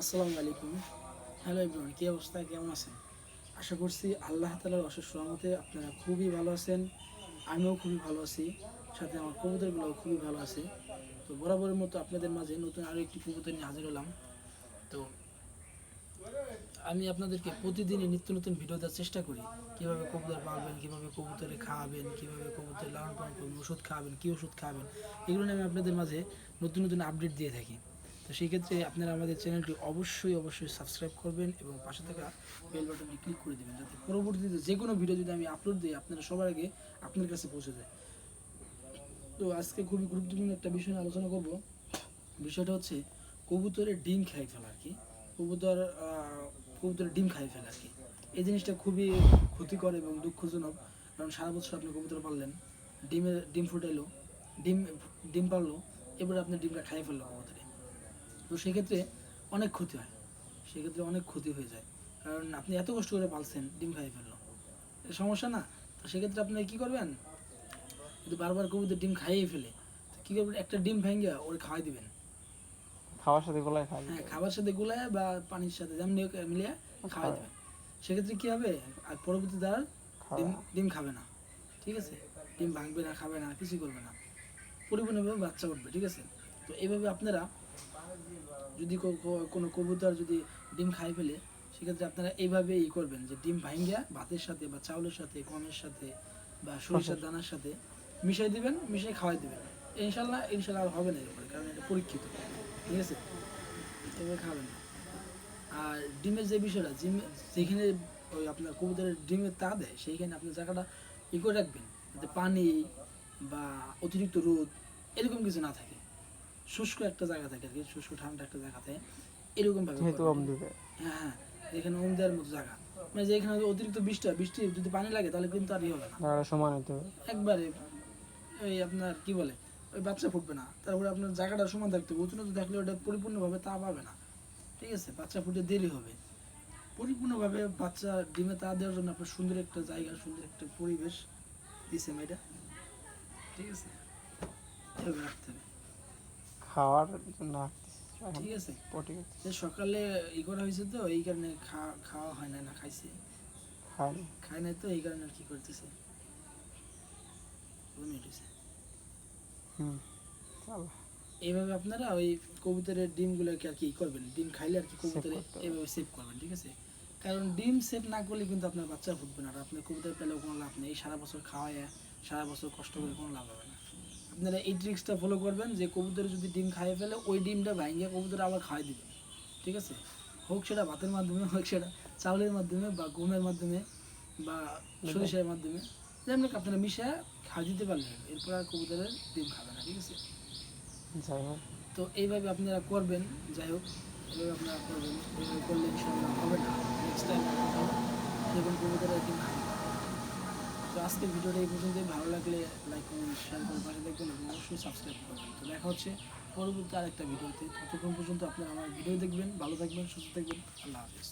আসসালামু আলাইকুম। Hello everyone কী অবস্থা? কেমন আছেন? আশা করছি আল্লাহ তালার অশেষ রহমতে আপনারা খুবই ভালো আছেন। আমিও খুবই ভালো আছি। সাথে আমার কবুতরগুলোও খুবই ভালো আছে। তো বরাবরের মতো আপনাদের মাঝে নতুন আরও একটি কবুতর নিয়ে হাজির হলাম। তো আমি আপনাদেরকে প্রতিদিনই নিত্য নতুন ভিডিও দেওয়ার চেষ্টা করি। কীভাবে কবুতর পালবেন, কীভাবে কবুতরে খাওয়াবেন, কীভাবে কবুতর লালন পালন করবেন, ওষুধ খাওয়াবেন, কী ওষুধ খাওয়াবেন, এগুলো নিয়ে আমি আপনাদের মাঝে নতুন নতুন আপডেট দিয়ে থাকি। তো সেই ক্ষেত্রে আপনারা আমাদের চ্যানেলটি অবশ্যই অবশ্যই সাবস্ক্রাইব করবেন এবং পাশে থাকা বেল বাটনটি ক্লিক করে দেবেন যাতে পরবর্তীতে যে কোনো ভিডিও যদি আমি আপলোড দিই, আপনারা সবার আগে আপনার কাছে পৌঁছে যায়। তো আজকে খুবই গুরুত্বপূর্ণ একটা বিষয় নিয়ে আলোচনা করব। বিষয়টা হচ্ছে কবুতরের ডিম খাই ফেলা আর কি। কবুতর কবুতরের ডিম খাই ফেলা আর কি। এই জিনিসটা খুবই ক্ষতিকর এবং দুঃখজনক, কারণ সারা বছর আপনি কবুতর পাললেন, ডিমের, ডিম ফুটাইলো, ডিম ডিম পারল এবারে আপনি ডিমটা খাই ফেলল কবুতরে। তো সেক্ষেত্রে অনেক ক্ষতি হয়। সেক্ষেত্রে অনেক ক্ষতি হয়ে যায়। কারণ আপনি এত কষ্ট করে পালছেন ডিম খাই ফেলল। সমস্যা না। তো সেক্ষেত্রে আপনি কি করবেন? যদি বারবার কবুতর ডিম খাইয়ে ফেলে কী করবেন? একটা ডিম ভেঙে ওরে খাওয়াই দিবেন। খাওয়ার সাথে গোলায় খাই হ্যাঁ খাবার সাথে গুলায় বা পানির সাথে যেমনি মিলিয়ে খাওয়াই দেবেন। সেক্ষেত্রে কি হবে? আর পরবর্তী আর ডিম ডিম খাবে না। ঠিক আছে? ডিম ভাঙবে না খাবে না কিছুই করবে না। পরিপূর্ণভাবে বাচ্চা উঠবে ঠিক আছে? তো এইভাবে আপনারা যদি কোনো কবুতর যদি ডিম খাই ফেলে সেক্ষেত্রে আপনারা এইভাবে ই করবেন যে ডিম ভাঙ্গিয়া ভাতের সাথে বা চাউলের সাথে গমের সাথে বা সরিষার দানার সাথে মিশাই দিবেন মিশিয়ে খাওয়াই দিবেন। ইনশাল্লাহ ইনশাল্লাহ আর হবে না এরপরে কারণ এটা পরীক্ষিত। ঠিক আছে? এভাবে খাবেন না। আর ডিমের যে বিষয়টা ডিম যেখানে ওই আপনার কবুতরের ডিমের তা দেয় সেইখানে আপনার জায়গাটা ই করে রাখবেন। যাতে পানি বা অতিরিক্ত রোদ এরকম কিছু না থাকে। শুষ্ক একটা জায়গা থাকে আর কি শুষ্ক ঠান্ডা একটা জায়গা থাকে এরকম ভাবে হ্যাঁ হ্যাঁ এখানে ওম দেওয়ার মতো জায়গা। মানে অতিরিক্ত বৃষ্টি বৃষ্টি যদি পানি লাগে তাহলে কিন্তু আর ই হবে না। সমান হতে হবে। একবারে ওই আপনার কি বলে ওই বাচ্চা ফুটবে না। তারপরে আপনার জায়গাটা সমান থাকতে হবে উঁচু থাকলে ওটা পরিপূর্ণভাবে তা পাবে না। ঠিক আছে? বাচ্চা ফুটে দেরি হবে। পরিপূর্ণভাবে বাচ্চা ডিমে তা দেওয়ার জন্য আপনার সুন্দর একটা জায়গা সুন্দর একটা পরিবেশ দিছে মেয়েটা। ঠিক আছে? রাখতে হবে। খাওয়ার জন্য ঠিক আছে। সকালে ই করা হয়েছে তো এই কারণে খাওয়া হয় না না খাইছে। খায় নাই। তো এই কারণে কি করতেছে। এইভাবে আপনারা ওই কবুতরের ডিমগুলোকে আর কি করবেন ডিম খাইলে আর কি কবুতরে এইভাবে সেভ করবেন ঠিক আছে? কারণ ডিম সেভ না করলে কিন্তু আপনার বাচ্চা ফুটবে না আর আপনার কবুতর পেলেও কোনো লাভ নেই সারা বছর খাওয়ায় সারা বছর কষ্ট করে কোনো লাভ হবে না। আপনারা এই ট্রিক্সটা ফলো করবেন যে কবুতরে যদি ডিম খাইয়ে ফেলে ওই ডিমটা ভাঙিয়ে কবুতর আবার খাওয়াই দিবেন ঠিক আছে? হোক সেটা ভাতের মাধ্যমে হোক সেটা চাউলের মাধ্যমে বা গমের মাধ্যমে বা সরিষার মাধ্যমে যেমন আপনারা মিশিয়ে খাওয়া দিতে পারলেন এরপর আর কবুতরের ডিম খাবে না ঠিক আছে? তো এইভাবে আপনারা করবেন যাই হোক এইভাবে আপনারা করবেন এইভাবে করলে ইনশাল্লাহ হবে না। নেক্সট টাইম একদিন হবে তো আজকের ভিডিওটা এই পর্যন্তই। ভালো লাগলে লাইক করুন শেয়ার করে পাশে দেখবেন এবং অবশ্যই সাবস্ক্রাইব করবেন। তো দেখা হচ্ছে পরবর্তী আরেকটা ভিডিওতে। ততক্ষণ পর্যন্ত আপনারা আমার ভিডিও দেখবেন, ভালো থাকবেন, সুস্থ থাকবেন। আল্লাহ হাফিজ।